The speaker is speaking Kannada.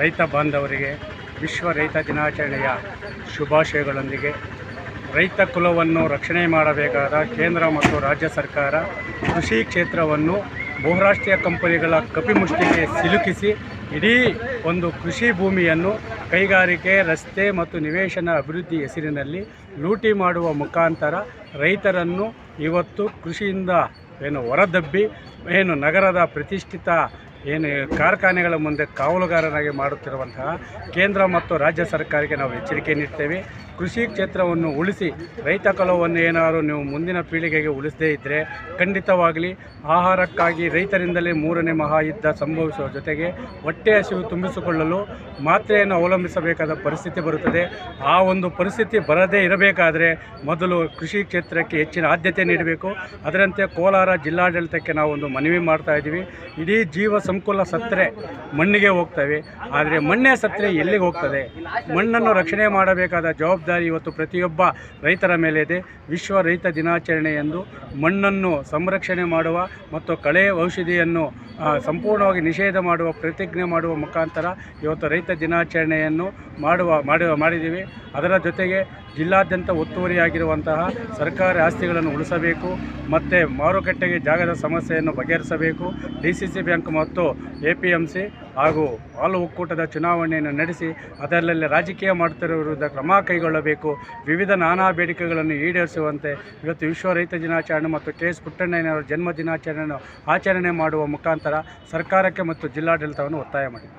ರೈತ ಬಾಂಧವರಿಗೆ ವಿಶ್ವ ರೈತ ದಿನಾಚರಣೆಯ ಶುಭಾಶಯಗಳೊಂದಿಗೆ ರೈತ ಕುಲವನ್ನು ರಕ್ಷಣೆ ಮಾಡಬೇಕಾದ ಕೇಂದ್ರ ಮತ್ತು ರಾಜ್ಯ ಸರ್ಕಾರ ಕೃಷಿ ಕ್ಷೇತ್ರವನ್ನು ಬಹುರಾಷ್ಟ್ರೀಯ ಕಂಪನಿಗಳ ಕಪಿಮುಷ್ಟಿಗೆ ಸಿಲುಕಿಸಿ ಇಡೀ ಒಂದು ಕೃಷಿ ಭೂಮಿಯನ್ನು ಕೈಗಾರಿಕೆ, ರಸ್ತೆ ಮತ್ತು ನಿವೇಶನ ಅಭಿವೃದ್ಧಿ ಹೆಸರಿನಲ್ಲಿ ಲೂಟಿ ಮಾಡುವ ಮುಖಾಂತರ ರೈತರನ್ನು ಇವತ್ತು ಕೃಷಿಯಿಂದ ಏನು ಹೊರದಬ್ಬಿ, ಏನು ನಗರದ ಪ್ರತಿಷ್ಠಿತ ಏನು ಕಾರ್ಖಾನೆಗಳ ಮುಂದೆ ಕಾವಲುಗಾರನಾಗಿ ಮಾಡುತ್ತಿರುವಂತಹ ಕೇಂದ್ರ ಮತ್ತು ರಾಜ್ಯ ಸರ್ಕಾರಕ್ಕೆ ನಾವು ಎಚ್ಚರಿಕೆ ನೀಡ್ತೇವೆ. ಕೃಷಿ ಕ್ಷೇತ್ರವನ್ನು ಉಳಿಸಿ ರೈತ ಕಲವನ್ನು ಏನಾದರೂ ನೀವು ಮುಂದಿನ ಪೀಳಿಗೆಗೆ ಉಳಿಸದೇ ಇದ್ದರೆ ಖಂಡಿತವಾಗಲಿ ಆಹಾರಕ್ಕಾಗಿ ರೈತರಿಂದಲೇ ಮೂರನೇ ಮಹಾಯುದ್ಧ ಸಂಭವಿಸುವ ಜೊತೆಗೆ ಹೊಟ್ಟೆ ಹಸಿವು ತುಂಬಿಸಿಕೊಳ್ಳಲು ಮಾತ್ರೆಯನ್ನು ಅವಲಂಬಿಸಬೇಕಾದ ಪರಿಸ್ಥಿತಿ ಬರುತ್ತದೆ. ಆ ಒಂದು ಪರಿಸ್ಥಿತಿ ಬರದೇ ಇರಬೇಕಾದರೆ ಮೊದಲು ಕೃಷಿ ಕ್ಷೇತ್ರಕ್ಕೆ ಹೆಚ್ಚಿನ ಆದ್ಯತೆ ನೀಡಬೇಕು. ಅದರಂತೆ ಕೋಲಾರ ಜಿಲ್ಲಾಡಳಿತಕ್ಕೆ ನಾವು ಒಂದು ಮನವಿ ಮಾಡ್ತಾ ಇದ್ದೀವಿ. ಇಡೀ ಜೀವ ಸಂಕುಲ ಸತ್ತರೆ ಮಣ್ಣಿಗೆ ಹೋಗ್ತವೆ. ಆದರೆ ಮಣ್ಣೇ ಸತ್ತರೆ ಎಲ್ಲಿಗೆ ಹೋಗ್ತದೆ? ಮಣ್ಣನ್ನು ರಕ್ಷಣೆ ಮಾಡಬೇಕಾದ ಜವಾಬ್ದಾರಿ ಇವತ್ತು ಪ್ರತಿಯೊಬ್ಬ ರೈತರ ಮೇಲೆ ಇದೆ. ವಿಶ್ವ ರೈತ ದಿನಾಚರಣೆಯಂದು ಮಣ್ಣನ್ನು ಸಂರಕ್ಷಣೆ ಮಾಡುವ ಮತ್ತು ಕಳೆ ಔಷಧಿಯನ್ನು ಸಂಪೂರ್ಣವಾಗಿ ನಿಷೇಧ ಮಾಡುವ, ಪ್ರತಿಜ್ಞೆ ಮಾಡುವ ಮುಖಾಂತರ ಇವತ್ತು ರೈತ ದಿನಾಚರಣೆಯನ್ನು ಮಾಡುವ ಮಾಡುವ, ಮಾಡಿದ್ದೀವಿ. ಅದರ ಜೊತೆಗೆ ಜಿಲ್ಲಾದ್ಯಂತ ಒತ್ತುವರಿಯಾಗಿರುವಂತಹ ಸರ್ಕಾರಿ ಆಸ್ತಿಗಳನ್ನು ಉಳಿಸಬೇಕು ಮತ್ತು ಮಾರುಕಟ್ಟೆಗೆ ಜಾಗದ ಸಮಸ್ಯೆಯನ್ನು ಬಗೆಹರಿಸಬೇಕು. ಡಿ ಸಿ ಸಿ ಬ್ಯಾಂಕ್ ಮತ್ತು ಎ ಪಿ ಎಂ ಸಿ ಹಾಗೂ ಹಾಲು ಒಕ್ಕೂಟದ ಚುನಾವಣೆಯನ್ನು ನಡೆಸಿ ಅದರಲ್ಲಿ ರಾಜಕೀಯ ಮಾಡುತ್ತಿರುವ ವಿರುದ್ಧ ಕ್ರಮ ಕೈಗೊಳ್ಳಬೇಕು. ವಿವಿಧ ನಾನಾ ಬೇಡಿಕೆಗಳನ್ನು ಈಡೇರಿಸುವಂತೆ ಇವತ್ತು ವಿಶ್ವ ರೈತ ದಿನಾಚರಣೆ ಮತ್ತು ಕೆ ಎಸ್ ಪುಟ್ಟಣ್ಣಯ್ಯನವರ ಜನ್ಮ ದಿನಾಚರಣೆಯನ್ನು ಆಚರಣೆ ಮಾಡುವ ಮುಖಾಂತರ ಸರ್ಕಾರಕ್ಕೆ ಮತ್ತು ಜಿಲ್ಲಾಡಳಿತವನ್ನು ಒತ್ತಾಯ ಮಾಡಿದೆ.